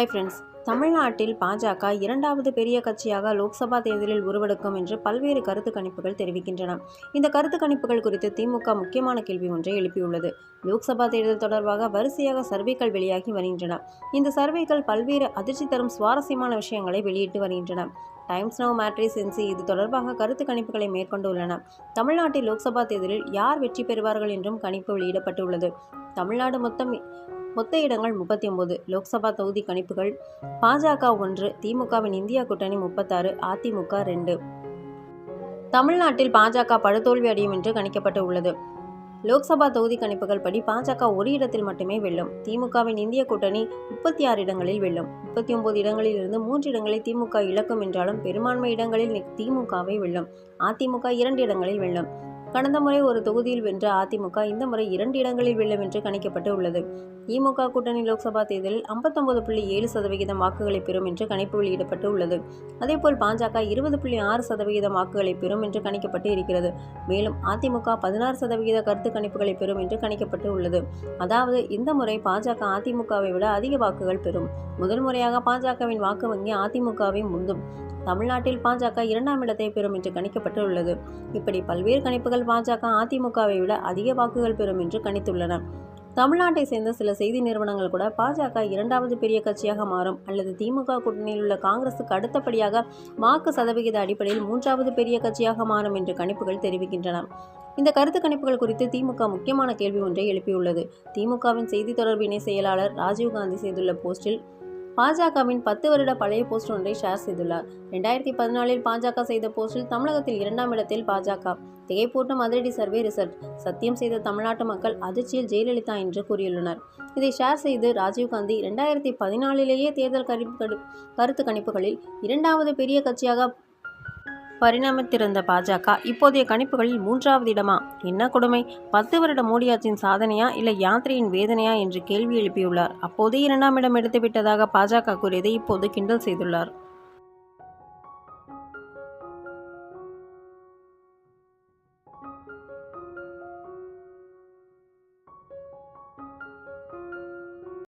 Hi friends தமிழ்நாட்டில் பாஜக இரண்டாவது பெரிய கட்சியாக லோக்சபா தேர்தலில் உருவெடுக்கும் என்று பல்வேறு கருத்து கணிப்புகள் தெரிவிக்கின்றன. இந்த கருத்து கணிப்புகள் குறித்து திமுக முக்கியமான கேள்வி ஒன்றை எழுப்பியுள்ளது. லோக்சபா தேர்தல் தொடர்பாக வரிசையாக சர்வேக்கள் வெளியாகி வருகின்றன. இந்த சர்வேக்கள் பல்வேறு அதிர்ச்சி தரும் சுவாரஸ்யமான விஷயங்களை வெளியிட்டு வருகின்றன. டைம்ஸ் நவ் மேட்ரிஸ் என்சி இது தொடர்பாக கருத்து கணிப்புகளை மேற்கொண்டுள்ளன. தமிழ்நாட்டில் லோக்சபா தேர்தலில் யார் வெற்றி பெறுவார்கள் என்றும் கணிப்பு வெளியிடப்பட்டுள்ளது. தமிழ்நாடு மொத்தம் மொத்த இடங்கள் முப்பத்தி ஒன்பது. லோக்சபா தொகுதி கணிப்புகள். பாஜக ஒன்று திமுகவின் இந்தியா கூட்டணி முப்பத்தாறு அதிமுக ரெண்டு. தமிழ்நாட்டில் பாஜக படுதோல்வி அடையும் என்று கணிக்கப்பட்டு உள்ளது. லோக்சபா தொகுதி கணிப்புகள் படி பாஜக ஒரு இடத்தில் மட்டுமே வெல்லும். திமுகவின் இந்திய கூட்டணி முப்பத்தி ஆறு இடங்களில் வெல்லும். முப்பத்தி ஒன்பது இடங்களில் இருந்து மூன்று இடங்களை திமுக இழக்கும் என்றாலும் பெரும்பான்மை இடங்களில் திமுகவை வெல்லும். அதிமுக இரண்டு இடங்களில் வெல்லும். கடந்த முறை ஒரு தொகுதியில் வென்ற அதிமுக இந்த முறை இரண்டு இடங்களில் வெல்லும் என்று கணிக்கப்பட்டு உள்ளது. திமுக கூட்டணி லோக்சபா தேர்தலில் ஐம்பத்தொன்பது புள்ளி ஏழு சதவிகிதம் வாக்குகளை பெறும் என்று கணிப்பு வெளியிடப்பட்டு உள்ளது. அதேபோல் பாஜக இருபது புள்ளி ஆறு சதவிகிதம் வாக்குகளை பெறும் என்று கணிக்கப்பட்டு இருக்கிறது. மேலும் அதிமுக பதினாறு சதவிகித கருத்து கணிப்புகளை பெறும் என்று கணிக்கப்பட்டு உள்ளது. அதாவது இந்த முறை பாஜக அதிமுகவை விட அதிக வாக்குகள் பெறும். முதல் முறையாக பாஜகவின் வாக்கு வங்கி அதிமுகவை முந்தும். தமிழ்நாட்டில் பாஜக இரண்டாம் இடத்தை பெறும் என்று கணிக்கப்பட்டு உள்ளது இப்படி பல்வேறு கணிப்புகள் பாஜக அதிமுகவை விட அதிக வாக்குகள் பெறும் என்று கணித்துள்ளன. தமிழ்நாட்டை சேர்ந்த சில செய்தி நிறுவனங்கள் கூட பாஜக இரண்டாவது பெரிய கட்சியாக மாறும். அல்லது திமுக கூட்டணியில் உள்ள காங்கிரசுக்கு அடுத்தபடியாக வாக்கு சதவிகித அடிப்படையில் மூன்றாவது பெரிய கட்சியாக மாறும் என்று கணிப்புகள் தெரிவிக்கின்றன. இந்த கருத்து கணிப்புகள் குறித்து திமுக முக்கியமான கேள்வி ஒன்றை எழுப்பியுள்ளது. திமுகவின் செய்தி தொடர்பு இணை செயலாளர் ராஜீவ்காந்தி செய்துள்ள போஸ்டில் பாஜகவின் பத்து வருட பழைய போஸ்ட் ஒன்றை ஷேர் செய்துள்ளார். ரெண்டாயிரத்தி பதினாலில் பாஜக செய்த போஸ்டில் தமிழகத்தில் இரண்டாம் இடத்தில் பாஜக. திகைப்பூட்டும் அதிரடி சர்வே ரிசல்ட். சத்தியம் செய்த தமிழ்நாட்டு மக்கள் அதிர்ச்சியில் ஜெயலலிதா என்று கூறியுள்ளனர். இதை ஷேர் செய்து ராஜீவ்காந்தி இரண்டாயிரத்தி பதினாலிலேயே தேர்தல் கணிப்பு கருத்து கணிப்புகளில் இரண்டாவது பெரிய கட்சியாக பரிணமித்திருந்த பாஜக இப்போதைய கணிப்புகளில் மூன்றாவது இடமா? என்ன கொடுமை? பத்து வருட மோடியாச்சின் சாதனையா இல்லை யாத்திரையின் வேதனையா என்று கேள்வி எழுப்பியுள்ளார். அப்போதே இரண்டாம் இடம் எடுத்துவிட்டதாக பாஜக கூறியதை இப்போது கிண்டல் செய்துள்ளார்.